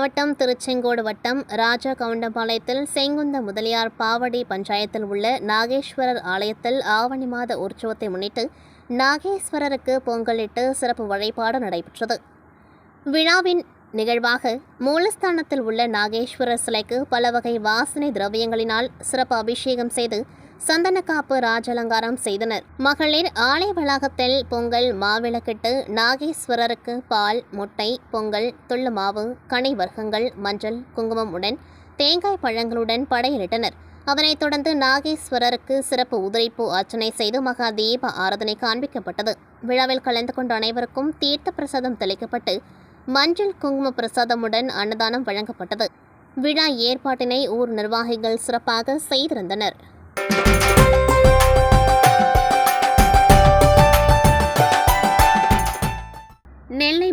மாவட்டம் திருச்செங்கோடு வட்டம் ராஜா கவுண்டம்பாளையத்தில் செங்குந்த முதலியார் பாவடி பஞ்சாயத்தில் உள்ள நாகேஸ்வரர் ஆலயத்தில் ஆவணி மாத உற்சவத்தை முன்னிட்டு நாகேஸ்வரருக்கு பொங்கலிட்டு சிறப்பு வழிபாடு நடைபெற்றது. விழாவின் நிகழ்வாக மூலஸ்தானத்தில் உள்ள நாகேஸ்வரர் சிலைக்கு பல வகை வாசனை திரவியங்களினால் சிறப்பு அபிஷேகம் செய்து சந்தனக்காப்பு ராஜலங்காரம் செய்தனர். மகளிர் ஆலய வளாகத்தில் பொங்கல் மாவிளக்கிட்டு நாகேஸ்வரருக்கு பால் முட்டை பொங்கல் துள்ளு மாவு கனி வர்க்கங்கள் மஞ்சள் குங்குமம் உடன் தேங்காய் பழங்களுடன் படையலிட்டனர். அதனைத் தொடர்ந்து நாகேஸ்வரருக்கு சிறப்பு உதிரிப்பு அர்ச்சனை செய்து மகா தீப ஆராதனை காண்பிக்கப்பட்டது. விழாவில் கலந்து கொண்ட அனைவருக்கும் தீர்த்த பிரசாதம் தெளிக்கப்பட்டு மஞ்சள் குங்கும பிரசாதமுடன் அன்னதானம் வழங்கப்பட்டது. விழா ஏற்பாட்டினை ஊர் நிர்வாகிகள் சிறப்பாக செய்திருந்தனர்.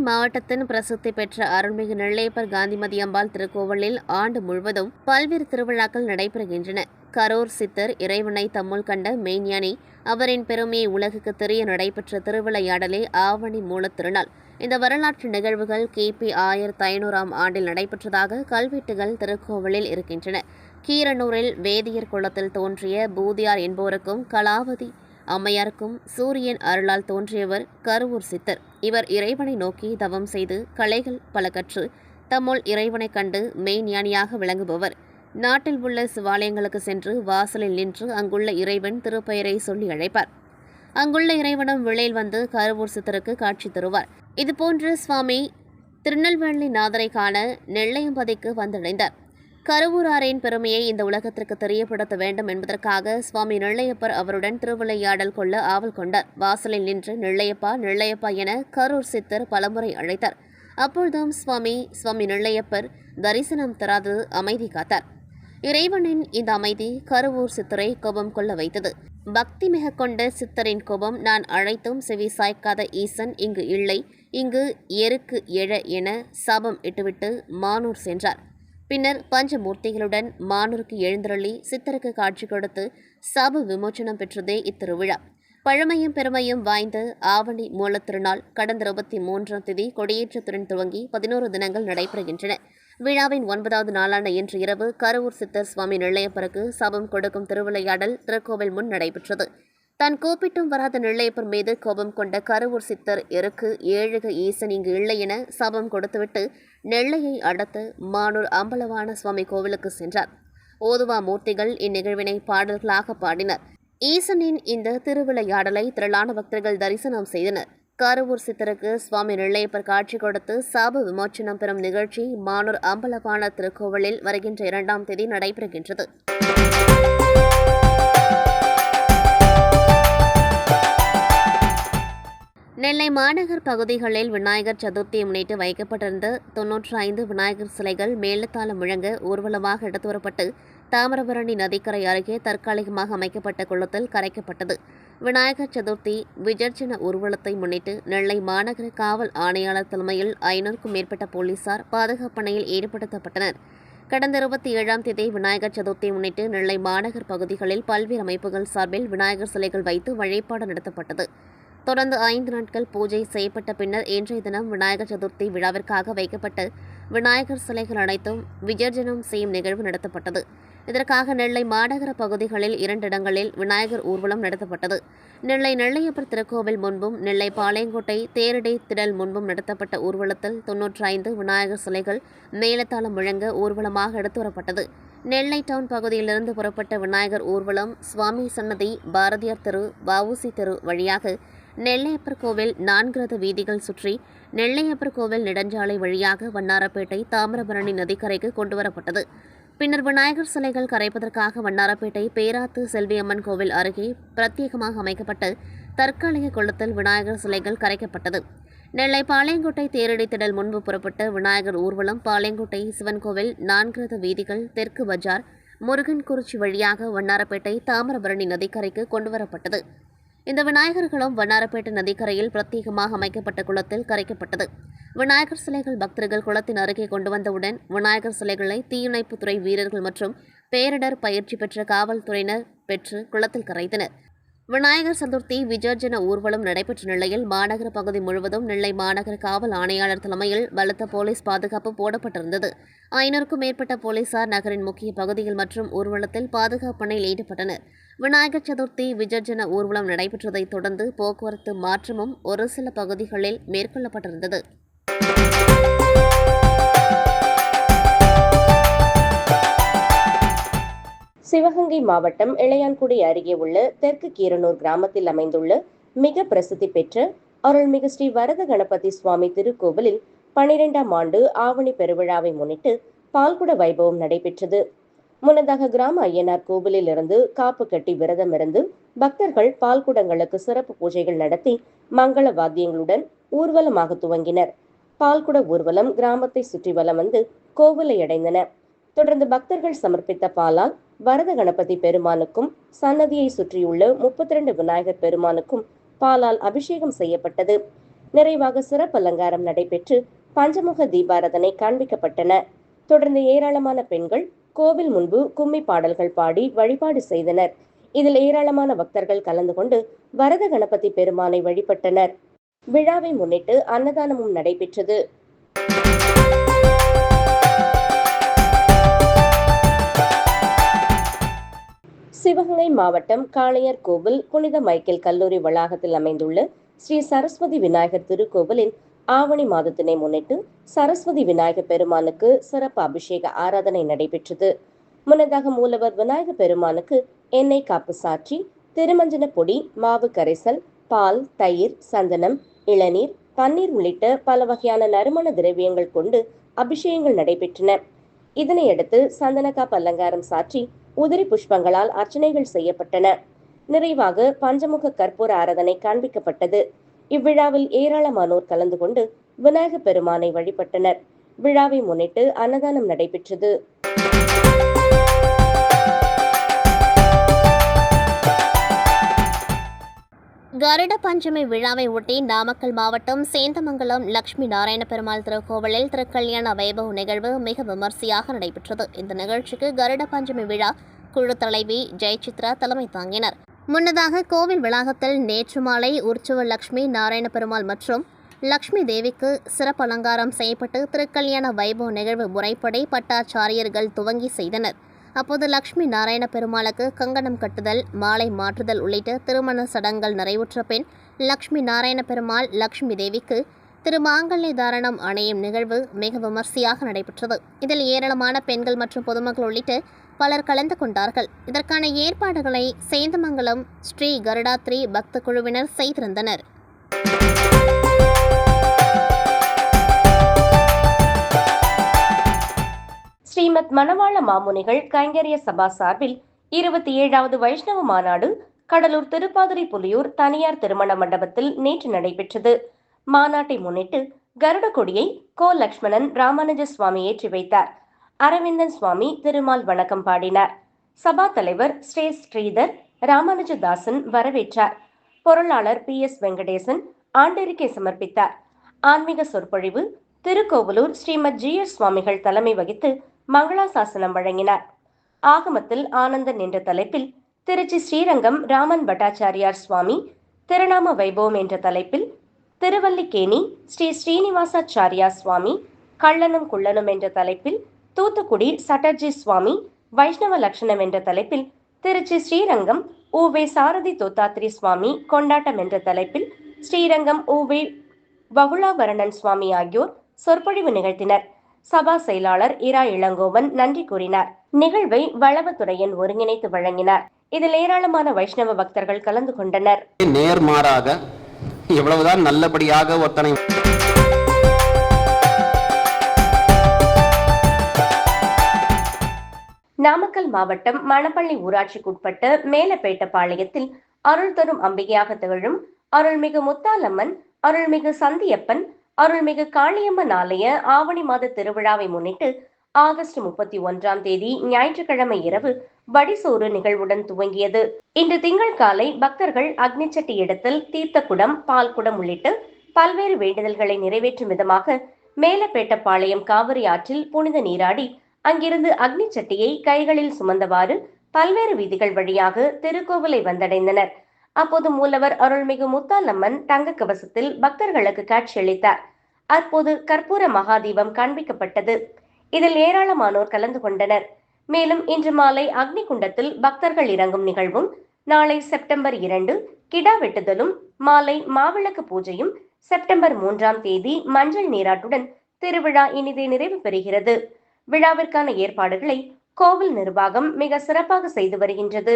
மாவட்டத்தின் பிரசித்தி பெற்ற அருள்மிகு நெல்லையப்பர் காந்திமதி அம்பாள் திருக்கோவிலில் ஆண்டு முழுவதும் பல்வேறு திருவிழாக்கள் நடைபெறுகின்றன. கரூர் சித்தர் இறைவனை தம்முள் கண்ட மெய்ஞானி அவரின் பெருமையை உலகுக்கு தெரிய நடைபெற்ற திருவிளையாடலே ஆவணி மூலத் திருநாள். இந்த வரலாற்று நிகழ்வுகள் கிபி ஆயிரத்தி ஐநூறாம் ஆண்டில் நடைபெற்றதாக கல்வெட்டுகள் திருக்கோவிலில் இருக்கின்றன. கீரனூரில் வேதியர் குளத்தில் தோன்றிய பூதியார் என்போருக்கும் கலாவதி அம்மையாருக்கும் சூரியன் அருளால் தோன்றியவர் கருவூர் சித்தர். இவர் இறைவனை நோக்கி தவம் செய்து கலைகள் பல கற்று தம்முள் இறைவனைக் கண்டு மெய்ஞானியாக விளங்குபவர். நாட்டில் உள்ள சிவாலயங்களுக்கு சென்று வாசலில் நின்று அங்குள்ள இறைவன் திருப்பெயரை சொல்லி அழைப்பார். அங்குள்ள இறைவனும் விளையில் வந்து கருவூர் சித்தருக்கு காட்சி தருவார். இதுபோன்று சுவாமி திருநெல்வேலி நாதரை காண நெல்லையம்பதிக்கு வந்தடைந்தார். கருவூராரின் பெருமையை இந்த உலகத்திற்கு தெரியப்படுத்த வேண்டும் என்பதற்காக சுவாமி நெல்லையப்பர் அவருடன் திருவிளையாடல் கொள்ள ஆவல் கொண்டார். வாசலில் நின்று நெல்லையப்பா நெல்லையப்பா என கரூர் சித்தர் பலமுறை அழைத்தார். அப்பொழுதும் சுவாமி சுவாமி நெல்லையப்பர் தரிசனம் தராது அமைதி காத்தார். இறைவனின் இந்த அமைதி கருவூர் சித்தரை கோபம் கொள்ள வைத்தது. பக்தி மிக கொண்ட சித்தரின் கோபம் நான் அழைத்தும் செவி சாய்க்காத ஈசன் இங்கு இல்லை இங்கு எருக்கு எழ என சாபம் இட்டுவிட்டு மானூர் சென்றார். பின்னர் பஞ்சமூர்த்திகளுடன் மானூருக்கு எழுந்தருளி சித்தருக்கு காட்சி கொடுத்து சாப விமோச்சனம் பெற்றதே இத்திருவிழா. பழமையும் பெருமையும் வாய்ந்த ஆவணி மூலத்திருநாள் கடந்த இருபத்தி மூன்றாம் தேதி கொடியேற்றத்துடன் துவங்கி பதினோரு தினங்கள் நடைபெறுகின்றன. விழாவின் ஒன்பதாவது நாளான இன்று இரவு கருவூர் சித்தர் சுவாமி நெல்லையப்பருக்கு சபம் கொடுக்கும் திருவிளையாடல் திருக்கோவில் முன் நடைபெற்றது. தான் கூப்பிட்டும் வராத நெல்லையப்பர் மீது கோபம் கொண்ட கருவூர் சித்தர் இருக்கு ஏழுக ஈசன் இங்கு இல்லை என சபம் கொடுத்துவிட்டு நெல்லையை அடுத்து மானூர் அம்பலவான சுவாமி கோவிலுக்கு சென்றார். ஓதுவா மூர்த்திகள் இந்நிகழ்வினை பாடல்களாக பாடினர். ஈசனின் இந்த திருவிளையாடலை திரளான பக்தர்கள் தரிசனம் செய்தனர். கருவூர் சித்தருக்கு சுவாமி நெல்லையப்பர் காட்சி கொடுத்து சாப விமோச்சனம் பெறும் நிகழ்ச்சி மானூர் அம்பலவான திருக்கோவிலில் வருகின்ற இரண்டாம் தேதி நடைபெறுகின்றது. நெல்லை மாநகர் பகுதிகளில் விநாயகர் சதுர்த்தியை முன்னிட்டு வைக்கப்பட்டிருந்த தொன்னூற்றி ஐந்து விநாயகர் சிலைகள் மேலத்தாளம் முழங்க ஊர்வலமாக எடுத்து வரப்பட்டு தாமிரபரணி நதிக்கரை அருகே தற்காலிகமாக அமைக்கப்பட்ட குளத்தில் கரைக்கப்பட்டது. விநாயகர் சதுர்த்தி விஜர்ஜன ஊர்வலத்தை முன்னிட்டு நெல்லை மாநகர காவல் ஆணையாளர் தலைமையில் ஐநூறுக்கும் மேற்பட்ட போலீசார் பாதுகாப்பு பணியில் ஈடுபடுத்தப்பட்டனர். கடந்த இருபத்தி ஏழாம் தேதி விநாயகர் சதுர்த்தியை முன்னிட்டு நெல்லை மாநகர் பகுதிகளில் பல்வேறு அமைப்புகள் சார்பில் விநாயகர் சிலைகள் வைத்து வழிபாடு நடத்தப்பட்டது. தொடர்ந்து ஐந்து நாட்கள் பூஜை செய்யப்பட்ட பின்னர் இன்றைய தினம் விநாயகர் சதுர்த்தி விழாவிற்காக வைக்கப்பட்ட விநாயகர் சிலைகள் அனைத்தும் விஜர்ஜனம் செய்யும் நிகழ்வு நடத்தப்பட்டது. இதற்காக நெல்லை மாநகர பகுதிகளில் இரண்டு இடங்களில் விநாயகர் ஊர்வலம் நடத்தப்பட்டது. நெல்லை நெல்லையப்பர் திருக்கோவில் முன்பும் நெல்லை பாளையங்கோட்டை தேரடை திடல் முன்பும் நடத்தப்பட்ட ஊர்வலத்தில் தொன்னூற்றி ஐந்து விநாயகர் சிலைகள் மேலத்தாளம் முழங்க ஊர்வலமாக எடுத்து வரப்பட்டது. நெல்லை டவுன் பகுதியிலிருந்து புறப்பட்ட விநாயகர் ஊர்வலம் சுவாமி சன்னதி பாரதியார் தெரு வவுசி தெரு வழியாக நெல்லையப்பர் கோவில் நான்கு வீதிகள் சுற்றி நெல்லையப்பர் கோவில் நெடுஞ்சாலை வழியாக வண்ணாரப்பேட்டை தாமிரபரணி நதிக்கரைக்கு கொண்டுவரப்பட்டது. பின்னர் விநாயகர் சிலைகள் கரைப்பதற்காக வண்ணாரப்பேட்டை பேராத்து செல்வியம்மன் கோவில் அருகே பிரத்யேகமாக அமைக்கப்பட்டு தற்காலிக குளத்தில் விநாயகர் சிலைகள் கரைக்கப்பட்டது. நெல்லை பாளையங்கோட்டை தேரடித்திடல் முன்பு புறப்பட்ட விநாயகர் ஊர்வலம் பாளையங்கோட்டை சிவன் கோவில் நான்கு வீதிகள் தெற்கு பஜார் முருகன்குறிச்சி வழியாக வண்ணாரப்பேட்டை தாமிரபரணி நதிக்கரைக்கு கொண்டுவரப்பட்டது. இந்த விநாயகர்களும் வண்ணாரப்பேட்டை நதிக்கரையில் பிரத்யேகமாக அமைக்கப்பட்ட குளத்தில் கரைக்கப்பட்டது. விநாயகர் சிலைகள் பக்தர்கள் குளத்தின் அருகே கொண்டு வந்தவுடன் விநாயகர் சிலைகளை தீயணைப்புத்துறை வீரர்கள் மற்றும் பேரிடர் பயிற்சி பெற்ற காவல்துறையினர் பெற்று குளத்தில் கரைத்தனர். விநாயகர் சதுர்த்தி விஜர்ஜன ஊர்வலம் நடைபெற்ற நிலையில் மாநகர பகுதி முழுவதும் நெல்லை மாநகர காவல் ஆணையாளர் தலைமையில் பலத்த போலீஸ் பாதுகாப்பு போடப்பட்டிருந்தது. ஐநூறுக்கும் மேற்பட்ட போலீசார் நகரின் முக்கிய பகுதிகள் மற்றும் ஊர்வலத்தில் பாதுகாப்பு பணியில் ஈடுபட்டனர். விநாயகர் சதுர்த்தி விஜர்ஜன ஊர்வலம் நடைபெற்றதைத் தொடர்ந்து போக்குவரத்து மாற்றமும் ஒரு சில பகுதிகளில் மேற்கொள்ளப்பட்டிருந்தது. சிவகங்கை மாவட்டம் இளையான்குடி அருகே உள்ள தெற்கு கீரனூர் கிராமத்தில் அமைந்துள்ள மிக பிரசித்தி பெற்ற அருள்மிகு ஸ்ரீ வரத கணபதி சுவாமி திருக்கோவிலில் பனிரெண்டாம் ஆண்டு ஆவணி பெருவிழாவை முன்னிட்டு பால்குட வைபவம் நடைபெற்றது. முன்னதாக கிராம ஐயனார் கோவிலில் இருந்து காப்பு கட்டி விரதம் இருந்து பக்தர்கள் பால்குடங்களுக்கு சிறப்பு பூஜைகள் நடத்தி மங்கள வாத்தியங்களுடன் ஊர்வலமாக துவங்கினர். பால்குட ஊர்வலம் கிராமத்தை சுற்றி வலம் வந்து கோவிலை அடைந்தன. தொடர்ந்து பக்தர்கள் சமர்ப்பித்த பாலால் வரத கணபதி பெருமானுக்கும் சன்னதியை சுற்றியுள்ள முப்பத்தி ரெண்டு விநாயகர் பெருமானுக்கும் பாலால் அபிஷேகம் செய்யப்பட்டது. நிறைவாக சிறப்பு அலங்காரம் நடைபெற்று பஞ்சமுக தீபாரதனை காண்பிக்கப்பட்டன. தொடர்ந்து ஏராளமான பெண்கள் கோவில் முன்பு கும்மி பாடல்கள் பாடி வழிபாடு செய்தனர். இதில் ஏராளமான பக்தர்கள் கலந்து கொண்டு வரத கணபதி பெருமானை வழிபட்டனர். விழாவை முன்னிட்டு அன்னதானமும் நடைபெற்றது. சிவகங்கை மாவட்டம் காளையர் கோவில் புனித மைக்கேல் கல்லூரி வளாகத்தில் அமைந்துள்ள ஸ்ரீ சரஸ்வதி விநாயகர் திருக்கோவிலின் ஆவணி மாதத்தினை முன்னிட்டு சரஸ்வதி விநாயகர் பெருமானுக்கு சிறப்பு அபிஷேக ஆராதனை நடைபெற்றது. முன்னதாக மூலவர் விநாயகர் பெருமானுக்கு எண்ணெய் காப்பு சாற்றி திருமஞ்சன பொடி மாவு கரைசல் பால் தயிர் சந்தனம் இளநீர் பன்னீர் உள்ளிட்ட பல வகையான நறுமண திரவியங்கள் கொண்டு அபிஷேகங்கள் நடைபெற்றன. இதனையடுத்து சந்தனக்காப் அலங்காரம் சாற்றி உதிரி புஷ்பங்களால் அர்ச்சனைகள் செய்யப்பட்டன. நிறைவாக பஞ்சமுக கற்பூர ஆராதனை காண்பிக்கப்பட்டது. இவ்விழாவில் ஏராளமானோர் கலந்து கொண்டு விநாயக பெருமானை வழிபட்டனர். விழாவை முன்னிட்டு அன்னதானம் நடைபெற்றது. கருட பஞ்சமி விழாவை ஒட்டி நாமக்கல் மாவட்டம் சேந்தமங்கலம் லட்சுமி நாராயண பெருமாள் திருக்கோவிலில் திருக்கல்யாண வைபவ நிகழ்வு மிக விமர்சையாக நடைபெற்றது. இந்த நிகழ்ச்சிக்கு கருட பஞ்சமி விழா குழு தலைவி ஜெயசித்ரா தலைமை தாங்கினர். முன்னதாக கோவில் வளாகத்தில் நேற்று மாலை உற்சவ லக்ஷ்மி நாராயண பெருமாள் மற்றும் லக்ஷ்மி தேவிக்கு சிறப்பு அலங்காரம் செய்யப்பட்டு திருக்கல்யாண வைபவ நிகழ்வு முறைப்படி பட்டாச்சாரியர்கள் துவங்கி செய்தனர். அப்போது லக்ஷ்மி நாராயண பெருமாளுக்கு கங்கணம் கட்டுதல் மாலை மாற்றுதல் உள்ளிட்ட திருமண சடங்குகள் நிறைவுற்ற பின் லக்ஷ்மி நாராயண பெருமாள் லக்ஷ்மி தேவிக்கு திருமாங்கல்ய தாரணம் அணையும் நிகழ்வு மிக விமர்சையாக நடைபெற்றது. இதில் ஏராளமான பெண்கள் மற்றும் பொதுமக்கள் உள்ளிட்ட பலர் கலந்து கொண்டார்கள். இதற்கான ஏற்பாடுகளை சேந்தமங்கலம் ஸ்ரீ கருடாத்ரி பக்த குழுவினர் செய்திருந்தனர். ஸ்ரீமத் மணவாள மாமுனிகள் கைங்கரிய சபா சார்பில் இருபத்தி ஏழாவது வைஷ்ணவ மாநாடு கடலூர் திருப்பாதிரி புலியூர் தனியார் திருமண மண்டபத்தில் நேற்று நடைபெற்றது. மாநாட்டை முன்னிட்டு கருட கொடியை கோ லக்ஷ்மணன் ராமானுஜ சுவாமி ஏற்றி வைத்தார். அரவிந்தன் சுவாமி திருமால் வணக்கம் பாடினார். சபா தலைவர் ஸ்ரீ ஸ்ரீதர் ராமானுஜதாசன் வரவேற்றார். பொருளாளர் பி எஸ் வெங்கடேசன் ஆண்டறிக்கை சமர்ப்பித்தார். ஆன்மீக சொற்பொழிவு திருக்கோவலூர் ஸ்ரீமத் ஜி எஸ் சுவாமிகள் தலைமை வகித்து மங்களாசாசனம் வழங்கினார். ஆகமத்தில் ஆனந்தன் என்ற தலைப்பில் திருச்சி ஸ்ரீரங்கம் ராமன் பட்டாச்சாரியார் சுவாமி திருநாம வைபவம் என்ற தலைப்பில் திருவல்லிக்கேணி ஸ்ரீ ஸ்ரீனிவாசாச்சாரியா சுவாமி கள்ளனும் குள்ளனும் என்ற தலைப்பில் தூத்துக்குடி சட்டர்ஜி சுவாமி வைஷ்ணவ லட்சணம் என்ற தலைப்பில் திருச்சி ஸ்ரீரங்கம் ஊவே சாரதி தோத்தாத்ரி சுவாமி கொண்டாட்டம் என்ற தலைப்பில் ஸ்ரீரங்கம் ஊவே வகுளாபரணன் சுவாமி ஆகியோர் சொற்பொழிவு நிகழ்த்தினர். சபா செயலாளர் இரா இளங்கோவன் நன்றி கூறினார். நிகழ்வை வளவத்துறையன் ஒருங்கிணைத்து வழங்கினார். இதில் ஏராளமான வைஷ்ணவ பக்தர்கள் கலந்து கொண்டனர். நேர்மாறாக எவ்வளவுதான் நல்லபடியாக ஒருத்தனை நாமக்கல் மாவட்டம் மணப்பள்ளி ஊராட்சிக்குட்பட்ட மேலப்பேட்டப்பாளையத்தில் அருள் தரும் அம்பிகையாக திகழும் அருள்மிகு முத்தாலம்மன் அருள்மிகு சந்தியப்பன் அருள்மிகு காளியம்மன் ஆலய ஆவணி மாத திருவிழாவை முன்னிட்டு ஆகஸ்ட் முப்பத்தி ஒன்றாம் தேதி ஞாயிற்றுக்கிழமை இரவு வடிசோறு நிகழ்வுடன் துவங்கியது. இன்று திங்கள் காலை பக்தர்கள் அக்னிச்சட்டி இடத்தில் தீர்த்தக்குடம் பால்குடம் உள்ளிட்ட பல்வேறு வேண்டுதல்களை நிறைவேற்றும் விதமாக மேலப்பேட்டப்பாளையம் காவிரி ஆற்றில் புனித நீராடி அங்கிருந்து அக்னி சட்டியை கைகளில் சுமந்தவாறு பல்வேறு வீதிகள் வழியாக திருக்கோவிலை வந்தடைந்தனர். அப்போது மூலவர் அருள்மிகு முத்தாலம்மன் தங்க கவசத்தில் பக்தர்களுக்கு காட்சியளித்தார். அப்போது கற்பூர மகாதீபம் காண்பிக்கப்பட்டது. இதில் ஏராளமானோர் கலந்து கொண்டனர். மேலும் இன்று மாலை அக்னி குண்டத்தில் பக்தர்கள் இறங்கும் நிகழ்வும் நாளை செப்டம்பர் இரண்டு கிடா வெட்டுதலும் மாலை மாவிளக்கு பூஜையும் செப்டம்பர் மூன்றாம் தேதி மஞ்சள் நீராட்டுடன் திருவிழா இனிதே நிறைவு பெறுகிறது. விழாவிற்கான ஏற்பாடுகளை கோவில் நிர்வாகம் மிக சிறப்பாக செய்து வருகின்றது.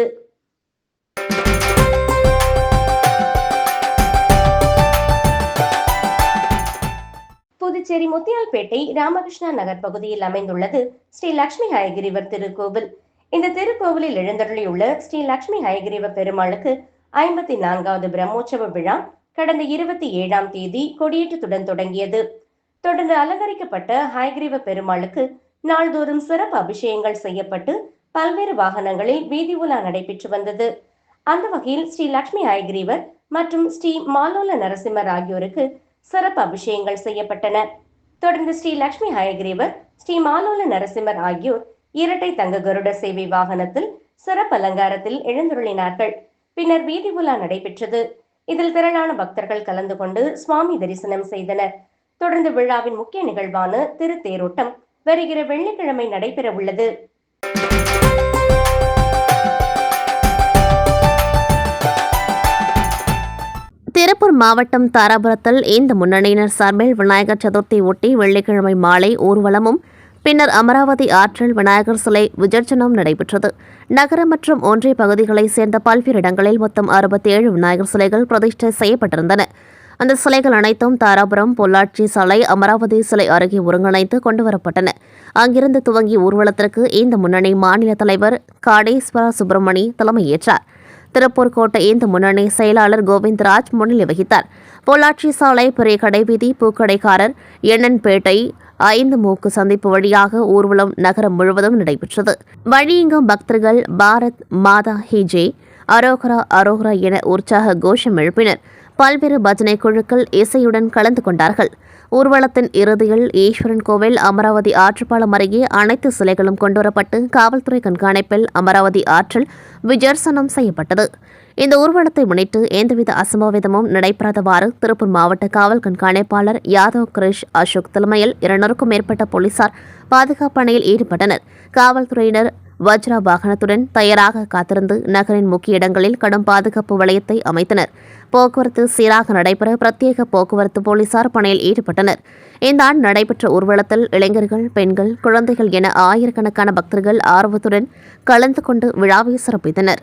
புதுச்சேரி முத்தியால்பேட்டை ராமகிருஷ்ணா நகர் பகுதியில் அமைந்துள்ளது ஸ்ரீ லட்சுமி ஹயகிரிவர் திருக்கோவில். இந்த திருக்கோவிலில் எழுந்தருளியுள்ள ஸ்ரீ லட்சுமி ஹயகிரிவ பெருமாளுக்கு ஐம்பத்தி நான்காவது பிரம்மோற்சவ விழா கடந்த இருபத்தி ஏழாம் தேதி கொடியேற்றத்துடன் தொடங்கியது. தொடர்ந்து அலங்கரிக்கப்பட்ட ஹயகிரிவ பெருமாளுக்கு நாள்தோறும் சிறப்பு அபிஷேகங்கள் செய்யப்பட்டு பல்வேறு வாகனங்களில் வீதி உலா நடைபெற்று வந்தது. அந்த வகையில் ஸ்ரீ லட்சுமி ஹயகிரீவர் மற்றும் ஸ்ரீ மாலோல நரசிம்மர் ஆகியோருக்கு சிறப்பு அபிஷேகங்கள் செய்யப்பட்டன. தொடர்ந்து ஸ்ரீ லட்சுமி ஹயகிரீவர் ஸ்ரீ மாலோல நரசிம்மர் ஆகியோர் இரட்டை தங்க கருட சேவை வாகனத்தில் சிறப்பு அலங்காரத்தில் எழுந்துருளினார்கள். பின்னர் வீதி உலா நடைபெற்றது. இதில் திரளான பக்தர்கள் கலந்து கொண்டு சுவாமி தரிசனம் செய்தனர். தொடர்ந்து விழாவின் முக்கிய நிகழ்வான திருத்தேரோட்டம் வருகிற வெள்ளிக்கிழமை நடைபெற உள்ளது. திருப்பூர் மாவட்டம் தாராபுரத்தில் இந்த முன்னணியினர் சார்பில் விநாயகர் சதுர்த்தி ஒட்டி வெள்ளிக்கிழமை மாலை ஊர்வலமும் பின்னர் அமராவதி ஆற்றில் விநாயகர் சிலை விஜர்ஜனம் நடைபெற்றது. நகர மற்றும் ஒன்றிய பகுதிகளைச் சேர்ந்த பல்வேறு இடங்களில் மொத்தம் அறுபத்தி ஏழு விநாயகர் சிலைகள் பிரதிஷ்டை செய்யப்பட்டிருந்தன. அந்த சிலைகள் அனைத்தும் தாராபுரம் பொள்ளாச்சி சாலை அமராவதி சிலை அருகே ஒருங்கிணைத்து கொண்டுவரப்பட்டன. அங்கிருந்து துவங்கிய ஊர்வலத்திற்கு இந்த முன்னணி மாநில தலைவர் காடேஸ்வர சுப்பிரமணி தலைமையேற்றார். திருப்பூர் கோட்டை இந்த முன்னணி செயலாளர் கோவிந்தராஜ் முன்னிலை வகித்தார். பொள்ளாச்சி சாலை பெரிய கடைவீதி பூக்கடைக்காரர் எண்ணன்பேட்டை ஐந்து மூக்கு சந்திப்பு வழியாக ஊர்வலம் நகரம் முழுவதும் நடைபெற்றது. வழியெங்கும் பக்தர்கள் பாரத் மாதா ஹிஜே அரோகரா அரோகரா என உற்சாக கோஷம் எழுப்பினர். பல்வேறு பஜனை குழுக்கள் இசையுடன் கலந்து கொண்டார்கள். ஊர்வலத்தின் இறுதியில் ஈஸ்வரன் கோவில் அமராவதி ஆற்றுப்பாலம் அருகே அனைத்து சிலைகளும் கொண்டுவரப்பட்டு காவல்துறை கண்காணிப்பில் அமராவதி ஆற்றில் விஜர்சனம் செய்யப்பட்டது. இந்த ஊர்வலத்தை முன்னிட்டு எந்தவித அசம்பாவிதமும் நடைபெறாதவாறு திருப்பூர் மாவட்ட காவல் கண்காணிப்பாளர் யாதவ் கிரிஷ் அசோக் தலைமையில் இருநூறுக்கும் மேற்பட்ட போலீசார் பாதுகாப்பு பணியில் ஈடுபட்டனர். காவல்துறையினர் வஜ்ரா வாகனத்துடன் தயாராக காத்திருந்து நகரின் முக்கிய இடங்களில் கடும் பாதுகாப்பு வளையத்தை அமைத்தனர். போக்குவரத்து சீராக நடைபெற பிரத்யேக போக்குவரத்து போலீசார் பணியில் ஈடுபட்டனர். இந்த ஆண்டு நடைபெற்ற ஊர்வலத்தில் இளைஞர்கள் பெண்கள் குழந்தைகள் என ஆயிரக்கணக்கான பக்தர்கள் ஆர்வத்துடன் கலந்து கொண்டு விழாவை சிறப்பித்தனர்.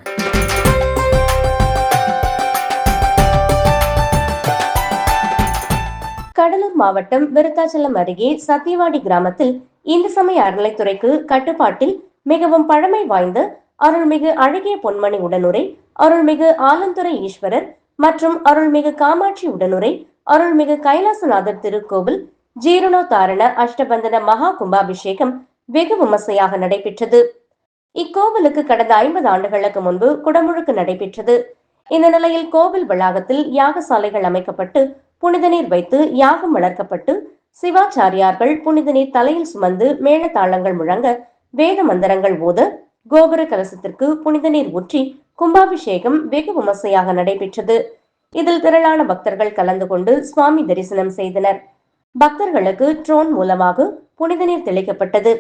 கடலூர் மாவட்டம் விருத்தாச்சலம் அருகே சத்தியவாடி கிராமத்தில் இந்து சமய அறநிலைத்துறைக்கு கட்டுப்பாட்டில் மிகவும் பழமை வாய்ந்த அருள்மிகு அழகிய பொன்மணி உடனுரை அருள்மிகு ஆலந்துறை ஈஸ்வரர் மற்றும் அருள்மிகு காமாட்சி உடனுரை அருள்மிகு கைலாசநாதர் திருக்கோவில் ஜீரணோத்தாரண அஷ்டபந்தன மகா கும்பாபிஷேகம் வெகு விமர்சையாக நடைபெற்றது. இக்கோவிலுக்கு கடந்த ஐம்பது ஆண்டுகளுக்கு முன்பு குடமுழுக்கு நடைபெற்றது. இந்த நிலையில் கோவில் வளாகத்தில் யாகசாலைகள் அமைக்கப்பட்டு புனித நீர் வைத்து யாகம் வளர்க்கப்பட்டு சிவாச்சாரியார்கள் புனித நீர் தலையில் சுமந்து மேளதாளங்கள் முழங்க வேத மந்திரங்கள் ஓத கோபுர கலசத்திற்கு புனித நீர் ஊற்றி கும்பாபிஷேகம் வெகு விமர்சையாக நடைபெற்றது. இதில் திரளான பக்தர்கள் கலந்து கொண்டு சுவாமி தரிசனம் செய்தனர். பக்தர்களுக்கு ட்ரோன் மூலமாக புனித நீர் தெளிக்கப்பட்டது.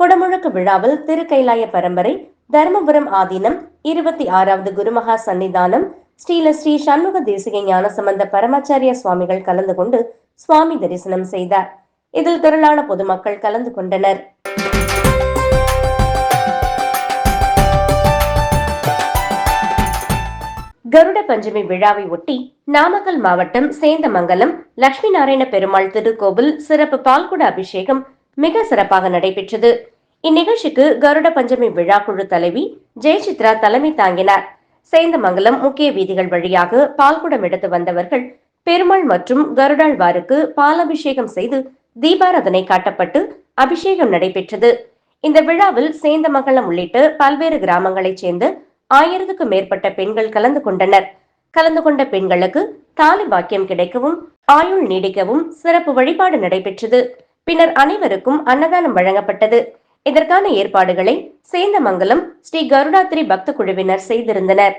குடமுழுக்கு விழாவில் திருக்கைலாய பரம்பரை தர்மபுரம் ஆதீனம் இருபத்தி ஆறாவது குருமகா சன்னிதானம் ஸ்ரீல ஸ்ரீ சண்முக தேசிக ஞானசம்பந்த பரமாச்சாரிய சுவாமிகள் கலந்து கொண்டு சுவாமி தரிசனம் செய்தார். இதில் திரளான பொதுமக்கள் கலந்து கொண்டனர். கருட பஞ்சமி விழாவை ஒட்டி நாமக்கல் மாவட்டம் சேந்தமங்கலம் லட்சுமி நாராயண பெருமாள் திருக்கோவில் சிறப்பு பால்குட அபிஷேகம் மிக சிறப்பாக நடைபெற்றது. இந்நிகழ்ச்சிக்கு கருட பஞ்சமி விழா குழு தலைவி ஜெயசித்ரா தலைமை தாங்கினார். சேந்தமங்கலம் முக்கிய வீதிகள் வழியாக பால்குடம் எடுத்து வந்தவர்கள் பெருமாள் மற்றும் கருடாழ்வாருக்கு பாலாபிஷேகம் செய்து தீபாராதனை காட்டப்பட்டு அபிஷேகம் நடைபெற்றது. இந்த விழாவில் சேந்தமங்கலம் உள்ளிட்ட பல்வேறு கிராமங்களைச் சேர்ந்த ஆயிரத்துக்கு மேற்பட்ட பெண்கள் கலந்து கொண்டனர். கலந்து கொண்ட பெண்களுக்கு தாலி பாக்கியம் கிடைக்கவும் ஆயுள் நீடிக்கவும் சிறப்பு வழிபாடு நடைபெற்றது. பின்னர் அனைவருக்கும் அன்னதானம் வழங்கப்பட்டது. இதற்கான ஏற்பாடுகளை சேந்தமங்கலம் ஸ்ரீ கருடாத்திரி பக்த குழுவினர் செய்திருந்தனர்.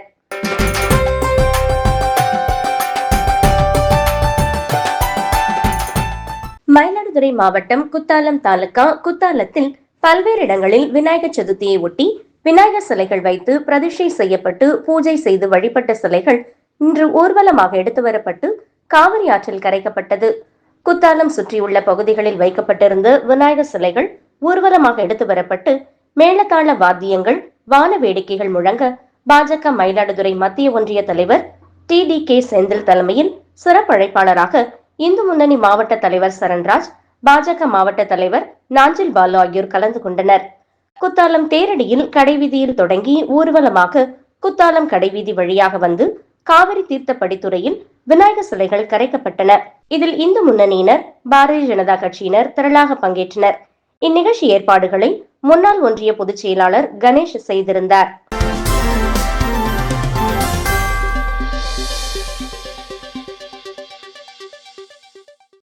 மயிலாடுதுறை மாவட்டம் குத்தாலம் தாலுகா குத்தாலத்தில் பல்வேறு இடங்களில் விநாயகர் சதுர்த்தியை ஒட்டி விநாயகர் சிலைகள் வைத்து பிரதிஷ்டை செய்யப்பட்டு பூஜை செய்து வழிபட்ட சிலைகள் இன்று ஊர்வலமாக எடுத்து வரப்பட்டு காவிரி ஆற்றில் கரைக்கப்பட்டது. குத்தாலம் சுற்றியுள்ள பகுதிகளில் வைக்கப்பட்டிருந்த விநாயகர் சிலைகள் ஊர்வலமாக எடுத்து வரப்பட்டு மேளதாள வாத்தியங்கள் வான வேடிக்கைகள் முழங்க பாஜக மயிலாடுதுறை மத்திய ஒன்றிய தலைவர் டி டி கே செந்தில் தலைமையில் சிறப்பு அழைப்பாளராக இந்து முன்னணி மாவட்ட தலைவர் சரண்ராஜ் பாஜக மாவட்ட தலைவர் நாஞ்சில் பாலு ஆகியோர் கலந்து கொண்டனர். குத்தாலம் தேரடியில் கடைவீதியில் தொடங்கி ஊர்வலமாக குத்தாலம் கடைவீதி வழியாக வந்து காவிரி தீர்த்த படித்துறையில் விநாயகர் சிலைகள் கரைக்கப்பட்டன. இதில் இந்து முன்னணியினர் பாரதிய ஜனதா கட்சியினர் திரளாக பங்கேற்றனர். இந்நிகழ்ச்சி ஏற்பாடுகளை முன்னாள் ஒன்றிய பொதுச் செயலாளர் கணேஷ் செய்திருந்தார்.